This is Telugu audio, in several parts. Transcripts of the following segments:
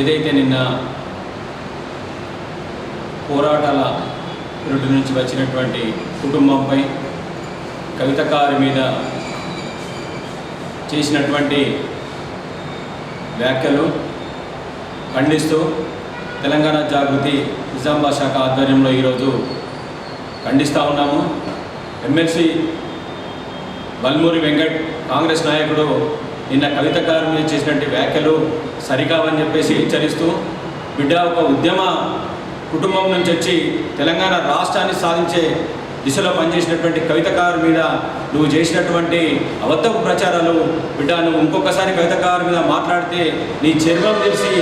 ఏదైతే నిన్న పోరాటాల రెండు నుంచి వచ్చినటువంటి కుటుంబంపై కవితకారి మీద చేసినటువంటి వ్యాఖ్యలు ఖండిస్తూ తెలంగాణ జాగృతి నిజామాబాద్ శాఖ ఆధ్వర్యంలో ఈరోజు ఖండిస్తూ ఉన్నాము. ఎమ్మెల్సీ బల్మూరి వెంకట్ కాంగ్రెస్ నాయకుడు నిన్న కవితకారు మీద చేసినటువంటి వ్యాఖ్యలు సరికావని చెప్పేసి హెచ్చరిస్తూ బిడ్డ ఒక ఉద్యమ కుటుంబం నుంచి వచ్చి తెలంగాణ రాష్ట్రాన్ని సాధించే దిశలో పనిచేసినటువంటి కవితకారు మీద నువ్వు చేసినటువంటి అబద్ధపు ప్రచారాలు బిడ్డ నువ్వు ఇంకొకసారి కవితకారు మీద మాట్లాడితే నీ చర్మం తెలిసి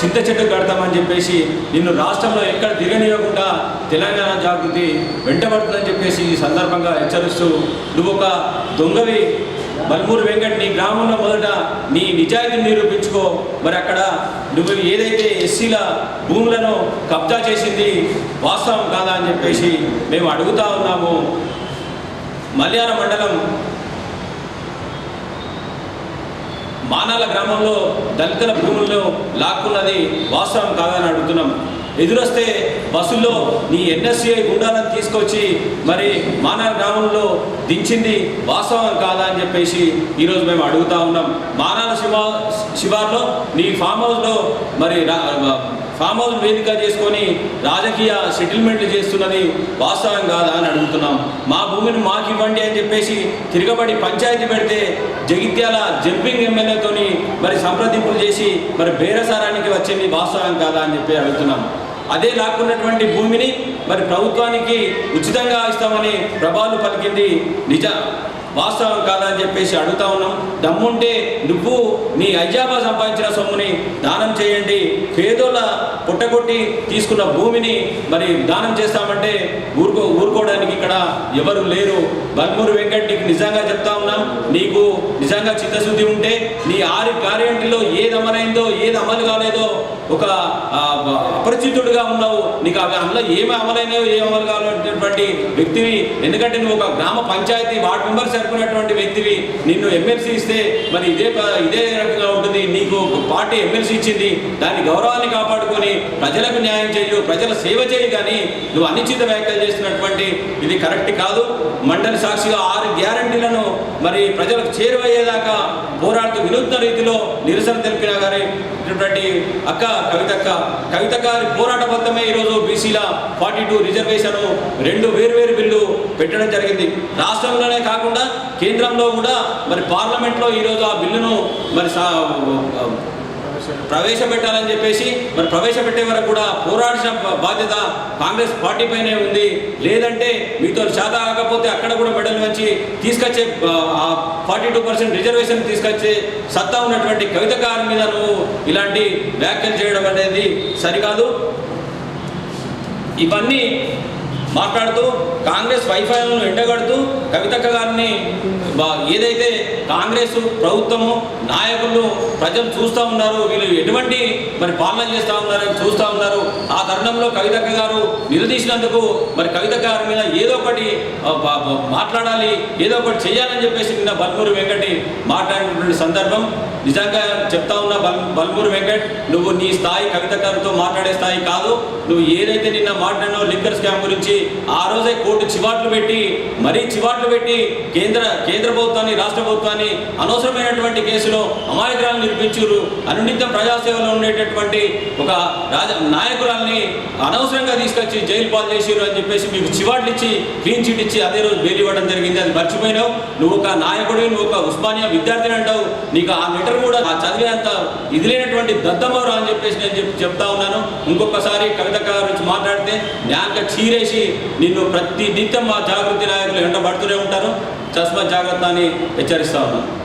చింత చెట్టు కడతామని చెప్పేసి నిన్ను రాష్ట్రంలో ఎక్కడ తిరగనివ్వకుండా తెలంగాణ జాగృతి వెంటబడుతుందని చెప్పేసి ఈ సందర్భంగా హెచ్చరిస్తూ నువ్వు ఒక దొంగవి బల్మూరు వెంకట్ నీ గ్రామంలో మొదట నీ నిజాయితీని నిరూపించుకో. మరి అక్కడ నువ్వు ఏదైతే ఎస్సీల భూములను కబ్జా చేసింది వాస్తవం కాదా అని చెప్పేసి మేము అడుగుతా ఉన్నాము. మల్యాల మండలం మానాల గ్రామంలో దళితుల భూములను లాక్కున్నది వాస్తవం కాదని అడుగుతున్నాం. ఎదురొస్తే బస్సుల్లో నీ ఎన్ఎస్సీఐ గుండాలను తీసుకొచ్చి మరి మానాల గ్రామంలో దించింది వాస్తవం కాదా అని చెప్పేసి ఈరోజు మేము అడుగుతా ఉన్నాం. మానాల శివ శివార్లో నీ ఫామ్ హౌస్లో మరి ఫామ్ హౌస్ వేదిక చేసుకొని రాజకీయ సెటిల్మెంట్లు చేస్తున్నది వాస్తవం కాదా అని అడుగుతున్నాం. మా భూమిని మాకు ఇవ్వండి అని చెప్పేసి తిరగబడి పంచాయతీ పెడితే జగిత్యాల జంపింగ్ ఎమ్మెల్యేతోని మరి సంప్రదింపులు చేసి మరి బేరసారానికి వచ్చింది వాస్తవం కాదా అని చెప్పి అడుగుతున్నాం. అదే లాక్కున్నటువంటి భూమిని మరి ప్రభుత్వానికి ఉచితంగా ఇస్తామని ప్రభాలు పలికింది నిజ వాస్తవం కాదని చెప్పేసి అడుగుతా ఉన్నాం. దమ్ముంటే నువ్వు నీ అయ్యాబా సంపాదించిన సొమ్ముని పేదోళ్ళ పుట్టగొట్టి తీసుకున్న భూమిని మరి దానం చేస్తామంటే ఊరుకో ఊరుకోవడానికి ఇక్కడ ఎవరు లేరు. బల్మూరు వెంకట్ నిజంగా చెప్తా నీకు నిజంగా చిత్తశుద్ధి ఉంటే నీ ఆరు గ్యారెంటీలో ఏది అమలైందో ఏది అమలు కాలేదో ఒక అపరిచితుడుగా అపరిచితుడిగా ఉన్నావు. నీకు అవి అందులో ఏమి అమలైనాయో ఏమి అమలు కావాలనేటువంటి వ్యక్తివి. ఎందుకంటే నువ్వు ఒక గ్రామ పంచాయతీ వార్డు మెంబర్ సరిపోయినటువంటి వ్యక్తివి. నిన్ను ఎమ్మెల్సీ ఇస్తే మరి ఇదే ప- ఇదే రకంగా ఉంటుంది. నీకు పార్టీ ఎమ్మెల్సీ ఇచ్చింది. దాని గౌరవాన్ని కాపాడుకొని ప్రజలకు న్యాయం చేయు ప్రజల సేవ చేయి కానీ నువ్వు అనిశ్చిత వ్యాఖ్యలు చేస్తున్నటువంటి ఇది కరెక్ట్ కాదు. మండలి సాక్షిగా ఆరు గ్యారంటీలను మరి ప్రజలకు చేరువయ్యేదాకా పోరాడుతూ వినూత్న రీతిలో నిరసన తెలిపిన గారి ఇటువంటి అక్క కవితక్క. కవిత గారి పోరాట ఫలితమే ఈరోజు బీసీల ఫార్టీ టూ రిజర్వేషన్ రెండు వేరువేరు బిల్లు పెట్టడం జరిగింది. రాష్ట్రంలోనే కాకుండా కేంద్రంలో కూడా మరి పార్లమెంట్లో ఈరోజు ఆ బిల్లును మరి సా- ప్రవేశపెట్టాలని చెప్పేసి మరి ప్రవేశపెట్టే వరకు కూడా పోరాడిన బాధ్యత కాంగ్రెస్ పార్టీ పైనే ఉంది. లేదంటే మీతో చేత ఆగకపోతే అక్కడ కూడా మెడల్ వచ్చి తీసుకొచ్చే ఫార్టీ టూ పర్సెంట్ రిజర్వేషన్ తీసుకొచ్చే సత్తా ఉన్నటువంటి కవితకారు మీద నువ్వు ఇలాంటి వ్యాఖ్యలు చేయడం అనేది సరికాదు. ఇవన్నీ మాట్లాడుతూ కాంగ్రెస్ వైఫల్యాలను ఎండగడుతూ కవితక్క గారిని బా- ఏదైతే కాంగ్రెస్ ప్రభుత్వము నాయకులు ప్రజలు చూస్తూ ఉన్నారు వీళ్ళు ఎటువంటి మరి పాలన చేస్తూ ఉన్నారని చూస్తూ ఉన్నారు. ఆ తరుణంలో కవితక్క గారు నిలదీసినందుకు మరి కవితక్క గారి మీద ఏదో ఒకటి మాట్లాడాలి ఏదో ఒకటి చేయాలని చెప్పేసి నిన్న బల్మూరి వెంకటి మాట్లాడినటువంటి సందర్భం. నిజంగా చెప్తా ఉన్న బల్ బల్మూరి వెంకట్ నువ్వు నీ స్థాయి కవిత గారితో మాట్లాడే స్థాయి కాదు. నువ్వు ఏదైతే నిన్న మాట్లాడినో లిక్కర్ స్కామ్ గురించి ఆ రోజే కోర్టు చివాట్లు పెట్టి మరీ చివాట్లు పెట్టి కేంద్ర కేంద్ర ప్రభుత్వాన్ని రాష్ట్ర ప్రభుత్వాన్ని అనవసరమైనటువంటి కేసులో అమాయకురాలను నిరూపించారు అనునిత్యం ప్రజాసేవలో ఉండేటటువంటి ఒక రాజ నాయకురాల్ని అనవసరంగా తీసుకొచ్చి జైలు పాలు చేసిరు అని చెప్పేసి మీకు చివాట్లు ఇచ్చి క్లీన్ చిట్ ఇచ్చి అదే రోజు బెయిల్ ఇవ్వడం జరిగింది. అది మర్చిపోయినావు. నువ్వు ఒక నాయకుడు నువ్వు ఒక ఉస్మానియా విద్యార్థిని అంటావు. నీకు ఆ లెటర్ కూడా ఆ చదివేంత ఇది లేనటువంటి దద్దమవరు అని చెప్పేసి నేను చెప్పి చెప్తా ఉన్నాను. ఇంకొకసారి కవిత గారి గురించి మాట్లాడితే న్యాక చీరేసి నిన్ను ప్రతి నిత్యం మా జాగృతి నాయకులు వెంటబడుతూనే ఉంటారు. చస్మత్ జాగ్రత్త అని హెచ్చరిస్తా ఉన్నాను.